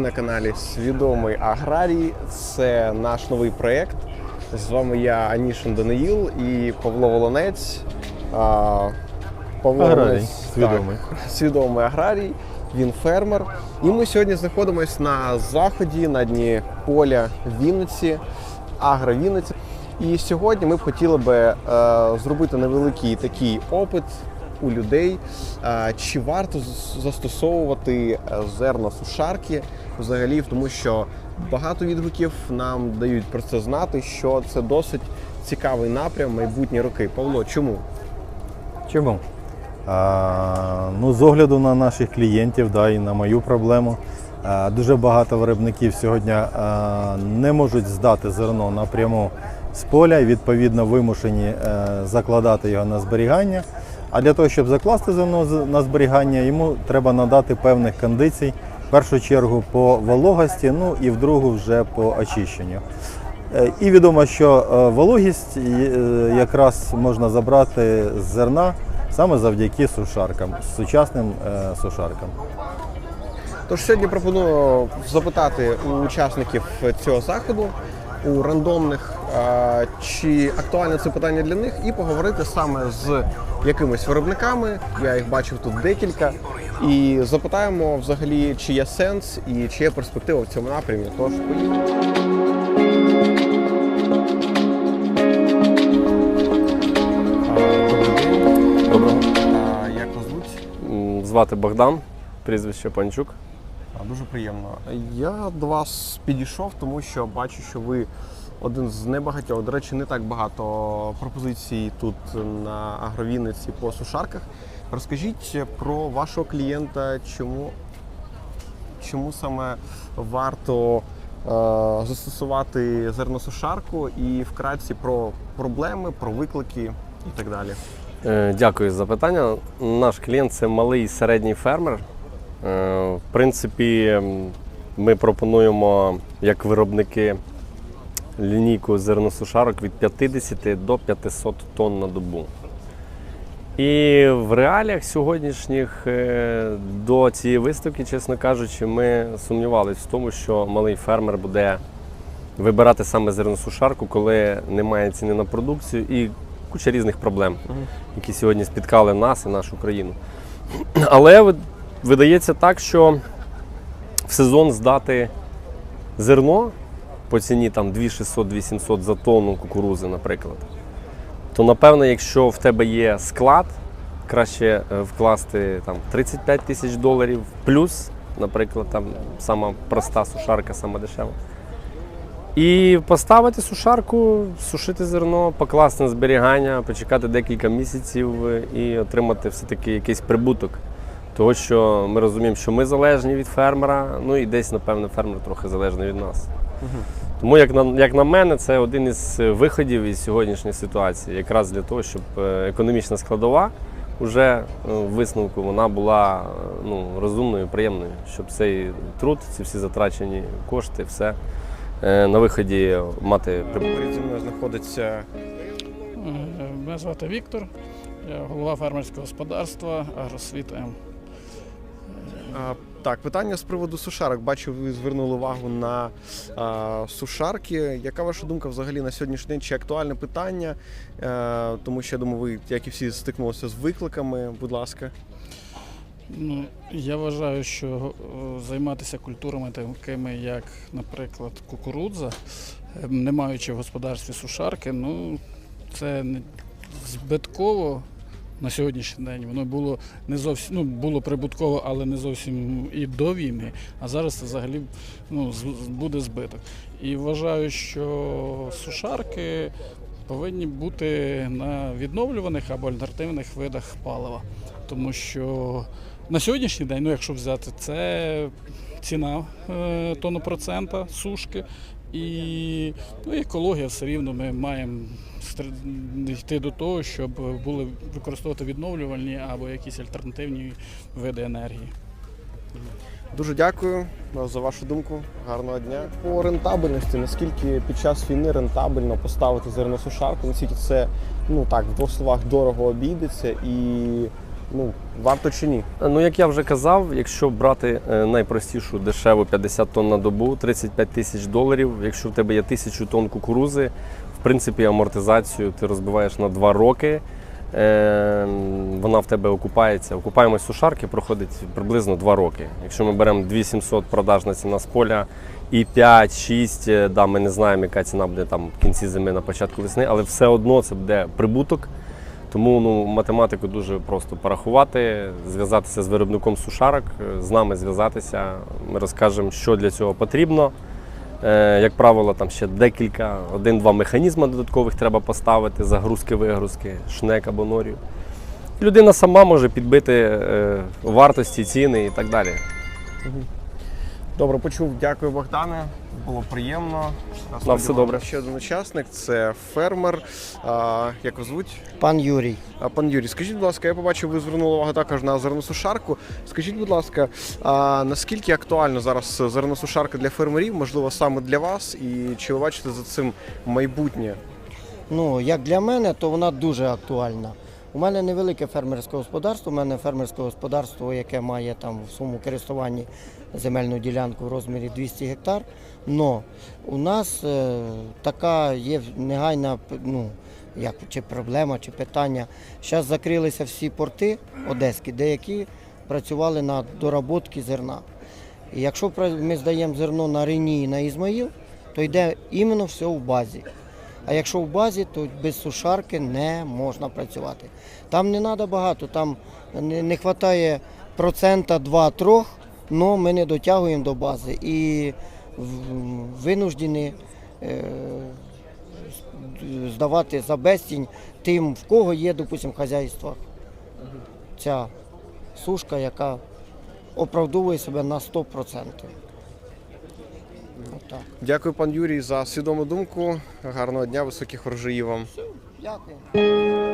Ви на каналі Свідомий Аграрій. Це наш новий проєкт. З вами я Анішин Даниїл і Павло Волонець. А, Павло Аграрій, Волонець, свідомий. Так, свідомий аграрій. Він фермер. І ми сьогодні знаходимося на заході на дні поля Вінниці, Агро Вінниці. І сьогодні ми б хотіли би е, зробити невеликий такий опит у людей, чи варто застосовувати е, зерно сушарки взагалі, тому що багато відгуків нам дають про це знати, що це досить цікавий напрям майбутні роки. Павло, чому? Чому? А, ну, з огляду на наших клієнтів да, і на мою проблему. Дуже багато виробників сьогодні не можуть здати зерно напряму з поля і відповідно вимушені е, закладати його на зберігання. А для того, щоб закласти зерно на зберігання, йому треба надати певних кондицій. В першу чергу по вологості, ну і в другу вже по очищенню. Е, І відомо, що е, вологість е, якраз можна забрати з зерна саме завдяки сушаркам, сучасним сушаркам. Тож сьогодні пропоную запитати у учасників цього заходу, у рандомних, чи актуальне це питання для них, і поговорити саме з якимись виробниками. Я їх бачив тут декілька. І запитаємо взагалі, чи є сенс і чи є перспектива в цьому напрямі. Тож. Доброго. Як вас звуть? Звати Богдан, прізвище Панчук. Дуже приємно. Я до вас підійшов, тому що бачу, що ви один з небагатьох. До речі, не так багато пропозицій тут на агровінниці по сушарках. Розкажіть про вашого клієнта, чому, чому саме варто е, застосувати зерносушарку і вкратці про проблеми, про виклики і так далі. Е, Дякую за питання. Наш клієнт це малий і середній фермер. Е, В принципі, ми пропонуємо як виробники лінійку зерносушарок від 50 до 500 тонн на добу. І в реаліях сьогоднішніх е, до цієї виставки, чесно кажучи, ми сумнівалися в тому, що малий фермер буде вибирати саме зерносушарку, коли немає ціни на продукцію і куча різних проблем, які сьогодні спіткали нас і нашу країну. Але видається так, що в сезон здати зерно по ціні там 2600-2700 за тонну кукурузи, наприклад, то напевно, якщо в тебе є склад, краще е, вкласти там 35 тисяч доларів плюс, наприклад, там сама проста сушарка, сама дешева. І поставити сушарку, сушити зерно, покласти на зберігання, почекати декілька місяців е, і отримати все-таки якийсь прибуток. Того, що ми розуміємо, що ми залежні від фермера, ну і десь, напевно, фермер трохи залежний від нас. Тому, як на, як на мене, це один із виходів із сьогоднішньої ситуації, якраз для того, щоб е, економічна складова вже е, в висновку вона була е, ну, розумною, приємною, щоб цей труд, ці всі затрачені кошти, все на виході мати прибуток. Зі мною знаходиться Мене звати Віктор, я голова фермерського господарства Агросвіт М. А, Так, питання з приводу сушарок. Бачу, ви звернули увагу на а, сушарки. Яка ваша думка взагалі на сьогоднішній день? Чи актуальне питання? Е, тому що я думаю, ви, як і всі, стикнулися з викликами. Будь ласка. Ну, я вважаю, що е, займатися культурами такими, як, наприклад, кукурудза, е, не маючи в господарстві сушарки, ну це збитково. На сьогоднішній день воно було не зовсім ну, було прибутково, але не зовсім і до війни. А зараз це взагалі ну, буде збиток. І вважаю, що сушарки повинні бути на відновлюваних або альтернативних видах палива. Тому що на сьогоднішній день, ну якщо взяти, це ціна е, тонопроцента сушки. І ну, екологія все рівно ми маємо йти до того, щоб були використовувати відновлювальні або якісь альтернативні види енергії. Дуже дякую за вашу думку. Гарного дня. По рентабельності, наскільки під час війни рентабельно поставити зерносушарку, наскільки це ну так в двох словах дорого обійдеться, і Ну, варто чи ні? Ну, як я вже казав, якщо брати е, найпростішу дешеву 50 тонн на добу, 35 тисяч доларів. Якщо в тебе є тисячу тонн кукурузи, в принципі, амортизацію ти розбиваєш на 2 роки. Е, Вона в тебе окупається. Окупаємость сушарки проходить приблизно 2 роки. Якщо ми беремо 2700 продажна ціна з поля і 5-6, е, да, ми не знаємо, яка ціна буде там в кінці зими на початку весни, але все одно це буде прибуток. Тому ну, математику дуже просто порахувати, зв'язатися з виробником сушарок, е, з нами зв'язатися. Ми розкажемо, що для цього потрібно. Е, як правило, там ще декілька, один-два механізми додаткових треба поставити, загрузки-вигрузки, шнек або норію. Людина сама може підбити е, вартості, ціни і так далі. Добре, почув. Дякую, Богдане. Було приємно. На все добре. Ще один учасник це фермер. А, як його звуть? Пан Юрій. А, Пан Юрій, скажіть, будь ласка, я побачив, ви звернули увагу також на зерносушарку. Скажіть, будь ласка, а наскільки актуальна зараз зерносушарка для фермерів, можливо, саме для вас, і чи ви бачите за цим майбутнє? Ну, як для мене, то вона дуже актуальна. У мене невелике фермерське господарство. У мене фермерське господарство, яке має там в своєму користуванні земельну ділянку в розмірі 200 гектар. Но у нас е, така є негайна ну, як, чи проблема, чи питання. Зараз закрилися всі порти одеські, деякі працювали на доработки зерна. І якщо ми здаємо зерно на Рені і на Ізмаїл, то йде іменно все в базі. А якщо в базі, то без сушарки не можна працювати. Там не треба багато, там не, вистачає процента 2-3, але ми не дотягуємо до бази. І винуждені е, здавати за безцінь тим, в кого є, допустимо, в хазяйствах ця сушка, яка оправдовує себе на 100%. Отак. Дякую, пан Юрій, за свідому думку. Гарного дня, високих врожаїв вам. Дякую.